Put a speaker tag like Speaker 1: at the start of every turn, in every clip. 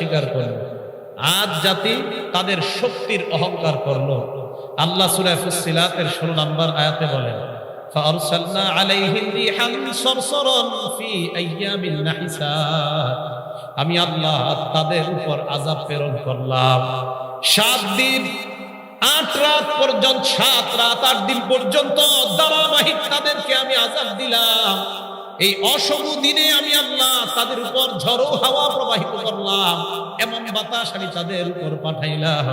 Speaker 1: অস্বীকার করল আজ জাতি তাদের শক্তির অহংকার করলো আল্লাহ সুরা ফুসিলাতের ষোলো নম্বর আয়াতে বলেন فأرسلنا عليهم ريحا صرصرا في أيام نحسات আমি আল্লাহ তাদের উপর আজাব প্রেরণ করলাম সাত দিন আট রাত পর্যন্ত সাত রাত আট দিন পর্যন্ত ধারাবাহিক তাদেরকে আমি আজাব দিলাম এই অশুভ দিনে আমি আল্লাহ তাদের উপর ঝড়ো হাওয়া প্রবাহিত করলাম, এমন বাতাস আমি তাদের উপর পাঠাইলাম।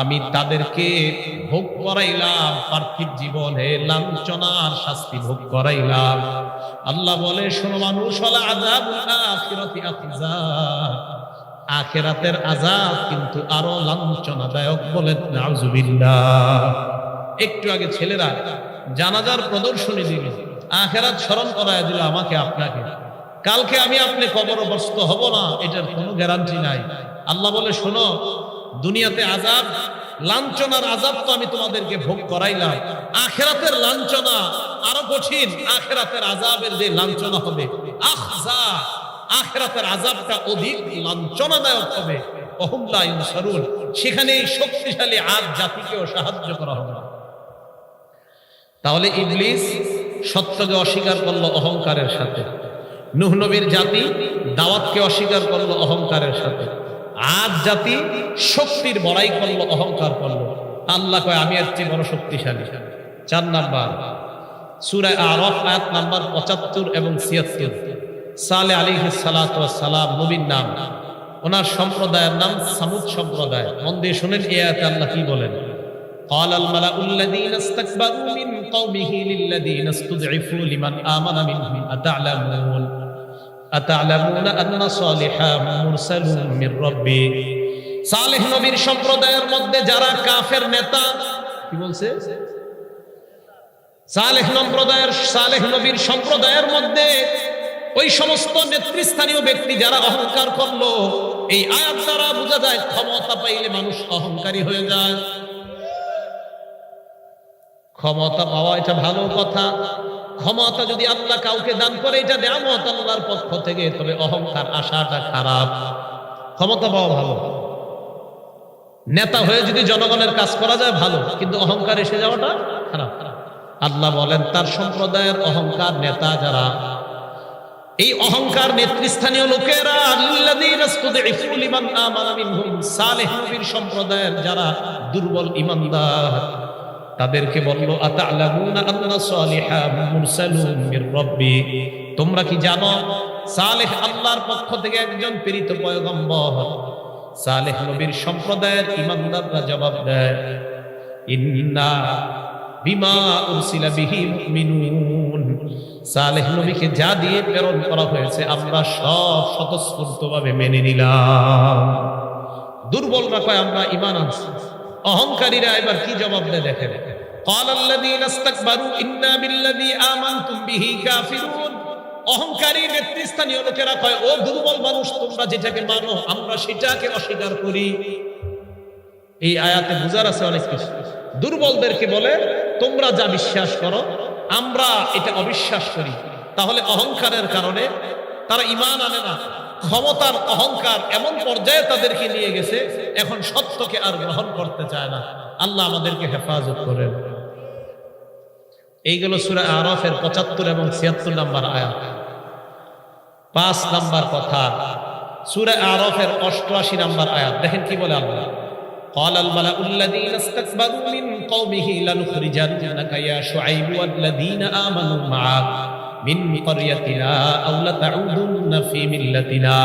Speaker 1: আমি তাদেরকে ভোগ করাইলাম, পার্থিব জীবনে লাঞ্ছনার শাস্তি ভোগ করাইলাম। আল্লাহ বলে, শোনো মানুষ আখেরাতের আজাব কিন্তু আরও লাঞ্ছনাদায়ক বলেন নাউজুবিল্লাহ। একটু আগে ছেলেরা জানাজার প্রদর্শনী দিবে। আখেরাত স্মরণ করায় দিল আমাকে আপনাকে। কালকে আমি আপনি কবরগ্রস্ত হব না, এটার কোনো গ্যারান্টি নাই। আল্লাহ বলে, শোনো, দুনিয়াতে আজাব লাঞ্ছনার আজাব তো আমি তোমাদেরকে ভোগ করাইলাম। আখেরাতের লাঞ্ছনা আরও কঠিন, আখেরাতের আজাবের যে লাঞ্ছনা হবে। আখজা আখেরাতের আজাবটা অধিক লাঞ্ছনাদায়ক হবে। অহুমলা ইনসারুন সেখানে শক্তিশালী আজ জাতিকেও সাহায্য করা হবে। না। তাহলে ইবলিস সত্যকে অস্বীকার করল অহংকারের সাথে। নুহ নবীর জাতি দাওয়াতকে অস্বীকার করল অহংকারের সাথে। আজ জাতি শক্তির বড়াই করল, অহংকার করল। আল্লাহ কয়, আমি এর চেয়ে বড় শক্তিশালী। চার নাম্বার সুরায় আরফ, আয়াত নাম্বার পঁচাত্তর এবং ছিয়াত্তর। সালে আলী সালাম নবীর নাম, ওনার সম্প্রদায়ের নাম সামুদ সম্প্রদায়। মন দিয়ে শুনেন এ আয়াতে আল্লাহ কি বলেন? قال الملأ الذين استكبروا من قومه للذين استضعفوا لمن آمن منهم أتعلمون أتعلمون أن صالحا مرسل من ربي সালেহ নবীর সম্প্রদায়ের মধ্যে যারা কাফের নেতা কি বলছে সালেহ সম্প্রদায়ের সালেহ নবীর সম্প্রদায়ের মধ্যে ওই সমস্ত নেতৃস্থানীয় ব্যক্তি যারা অহংকার করলো এই আয়াত দ্বারা বোঝা যায় ক্ষমতা পাইলে মানুষ অহংকারী হয়ে যায় ক্ষমতা পাওয়া এটা ভালো কথা। ক্ষমতা যদি আল্লাহ কাউকে দান করে, এটা দেয়ামত আল্লাহর পক্ষ থেকে, তবে অহংকার, আশাটা খারাপ। ক্ষমতা পাওয়া ভালো। নেতা হয়ে যদি জনগণের কাজ করা যায়, ভালো। কিন্তু অহংকার এসে যাওয়াটা খারাপ। আল্লাহ বলেন, তার সম্প্রদায়ের অহংকার নেতা যারা, এই অহংকার নেতৃস্থানীয় লোকেরা সম্প্রদায়ের যারা দুর্বল ঈমানদার তাদেরকে বলল তোমরা কি জানো, সালেহ আল্লাহর পক্ষ থেকে একজন প্রেরিত পয়গম্বর? সালেহ নবীর সম্প্রদায়ের ঈমানদাররা জবাব দেয়, ইন্না বিমা সালেহ নবীকে যা দিয়ে প্রেরণ করা হয়েছে, আমরা সব স্বতঃস্ফূর্তভাবে মেনে নিলাম। দুর্বলরা কয়, আমরা ইমান আনছি। অহংকারীরা এবার কি জবাব দেয় দেখেন। قال الذين استكبروا إنا بالذي آمنتم به كافرون অহংকারী নেতৃস্থানীয় লোকেরা কয় ও দুর্বল মানুষ তোমরা যেটাকে মানো আমরা সেটাকে অস্বীকার করি এই আয়াতে বুঝার আছে অনেক কিছু দুর্বলদেরকে বলে তোমরা যা বিশ্বাস করো আমরা এটা অবিশ্বাস করি তাহলে অহংকারের কারণে তারা ইমান আনে না ক্ষমতার অহংকার এমন পর্যায়ে তাদেরকে নিয়ে গেছে এখন সত্যকে আর গ্রহণ করতে চায় না আল্লাহ আমাদেরকে হেফাজত করেন এইগুলো সুরা আরফের পঁচাত্তর এবং ছিয়াত্তর নাম্বার আয়াত পাঁচ নাম্বার কথা সুরা আরফের অষ্টআশি নাম্বার আয়াত দেখেন কি বলে আল্লাহ قال الملأ الذين استكبروا من قومه لنخرجنك يا شعيب والذين آمنوا معك من قريتنا أو لتعودن في ملتنا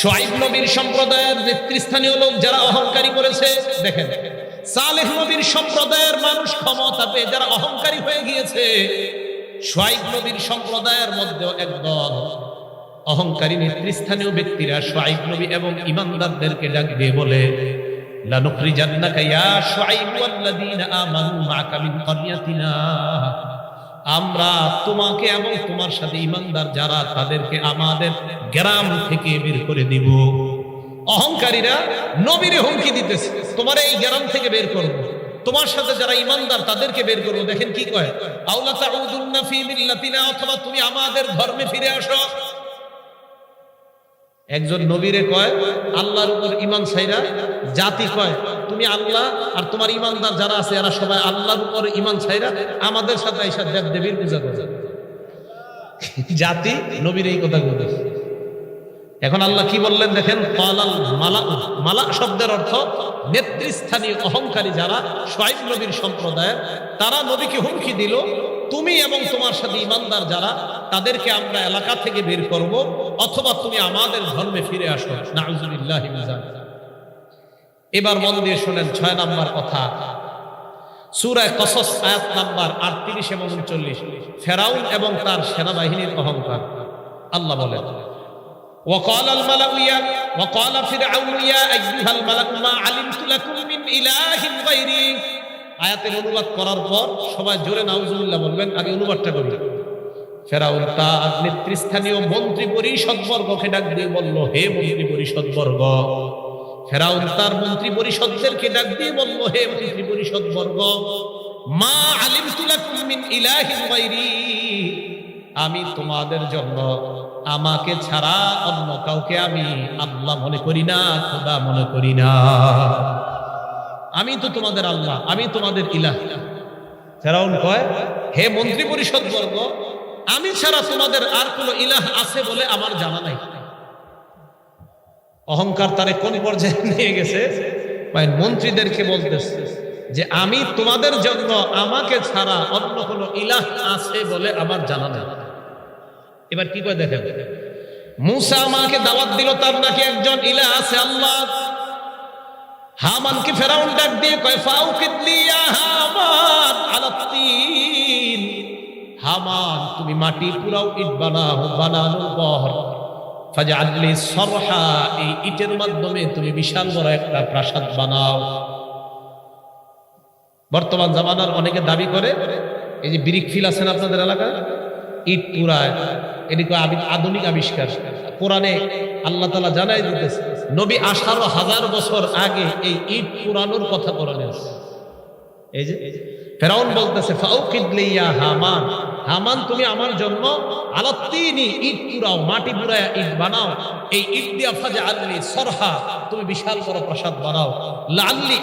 Speaker 1: শোয়াইব নবীর সম্প্রদায়ের নেতৃস্থানীয় লোক যারা অহংকারী করেছে দেখেন সালেহ নবীর সম্প্রদায়ের মানুষ ক্ষমতা পেয়ে যারা অহংকারী হয়ে গিয়েছে শোয়াইব নবীর সম্প্রদায়ের মধ্যেও একদল অহংকারী নেতৃস্থানীয় ব্যক্তিরা শোয়াইব নবী এবং ইমানদারদেরকে ডাক দিয়ে বলে আমরা তোমাকে এবং তোমার সাথে ইমানদার যারা, তাদেরকে আমাদের গ্রাম থেকে বের করে দিব। অহংকারীরা নবীরে হুমকি দিতেছে। তোমার এই গ্রাম থেকে বের করব। তোমার সাথে যারা ইমানদার, তাদেরকে বের করব। দেখেন কি কয়? অথবা তুমি আমাদের ধর্মে ফিরে আসো। একজন নবীরে কয়, আল্লাহর উপর ইমান ছাইরা জাতি কয়, তুমি আল্লাহ আর তোমার ইমানদার যারা আছে, এরা সবাই আল্লাহর উপর ইমান ছাইরা আমাদের সাথে এইসব দেব দেবীর পূজা করে জাতি নবীর এই কথা বলেছে এখন আল্লাহ কি বললেন দেখেন? কলাল মালা মালা শব্দের অর্থ নেতৃস্থানীয় অহংকারী যারা, সোয়াইব নবীর সম্প্রদায়ের, তারা নবীকে হুমকি দিল, তুমি এবং তোমার সাথে ইমানদার যারা, তাদেরকে আমরা এলাকা থেকে বের করব, অথবা তুমি আমাদের ধর্মে ফিরে আসো। নাউজুবিল্লাহ এবার মন দিয়ে শোনেন, ছয় নাম্বার কথা। সুরায় কসস, আয়াত নাম্বার আটত্রিশ এবং উনচল্লিশ। ফেরাউন এবং তার সেনাবাহিনীর অহংকার। আল্লাহ বলেন وقال الملأ يا وقال فرعون يا أيها الملأ ما علمت لكم من إله غيري আয়াতের অনুবাদ করার পর সবাই জোরে নাউজুবিল্লাহ বলবেন আগে অনুবাদটা করি ফেরাউন তার নেতৃস্থানীয় মন্ত্রী পরিষদ বর্গকে ডাক দিয়ে বলল হে মন্ত্রী পরিষদ বর্গ ফেরাউন তার মন্ত্রী পরিষদদেরকে ডাক দিয়ে বলল হে মন্ত্রী পরিষদ বর্গ মা আলিমতু লাকুম মিন ইলাহিন গায়রি আমি তোমাদের জন্য আমাকে ছাড়া অন্য কাউকে আমি আল্লাহ মনে করি না, খোদা মনে করি না। আমি তো তোমাদের আল্লাহ, আমি তোমাদের ইলাহ। ফেরাউন কয়, হে মন্ত্রী পরিষদ বর্গ, আমি ছাড়া তোমাদের আর কোনো ইলাহ আছে বলে আমার জানা নাই। অহংকার তারে কোন পর্যায়ে নিয়ে গেছে? মন্ত্রীদেরকে বলতেছে যে, আমি তোমাদের জন্য আমাকে ছাড়া অন্য কোনো ইলাহ আছে বলে আমার জানা নাই। এবার কি করে দেখেন? মুসা আমাকে দাওয়াত দিল, তার নাকি একজন ইলা আছে, আল্লাহ। হামানকে ফেরাউন ডাক দিয়ে কয় ফাউকিদলি ইয়া হামান আলা তিন হামান, তুমি মাটি পুরাও ইট বানাও, বানানোর পর। ফাজআললি সরহা, এই ইটের মাধ্যমে তুমি বিশাল বড় একটা প্রাসাদ বানাও। বর্তমান জামানার অনেকে দাবি করে, এই যে ব্রিক ফিল আছেন আপনাদের এলাকায়? ইট পুরায়। এদিকে আধুনিক আবিষ্কার। কোরআনে আল্লাহ তালা জানাই দিতেছে, নবী আঠারো হাজার বছর আগে এই ইট পুরানোর কথা কোরআনে আছে। এই যে, ফেরাউন বলতেছে ফাউকিদলিয়া হামান। হামান, তুমি আমার জন্য আলাত্তিনি ইট পুরাও, মাটি পুরায় ইট বানাও। এই ইট দিয়া আল্লি সরহা, তুমি বিশাল বড় প্রসাদ বানাও। লাল্লি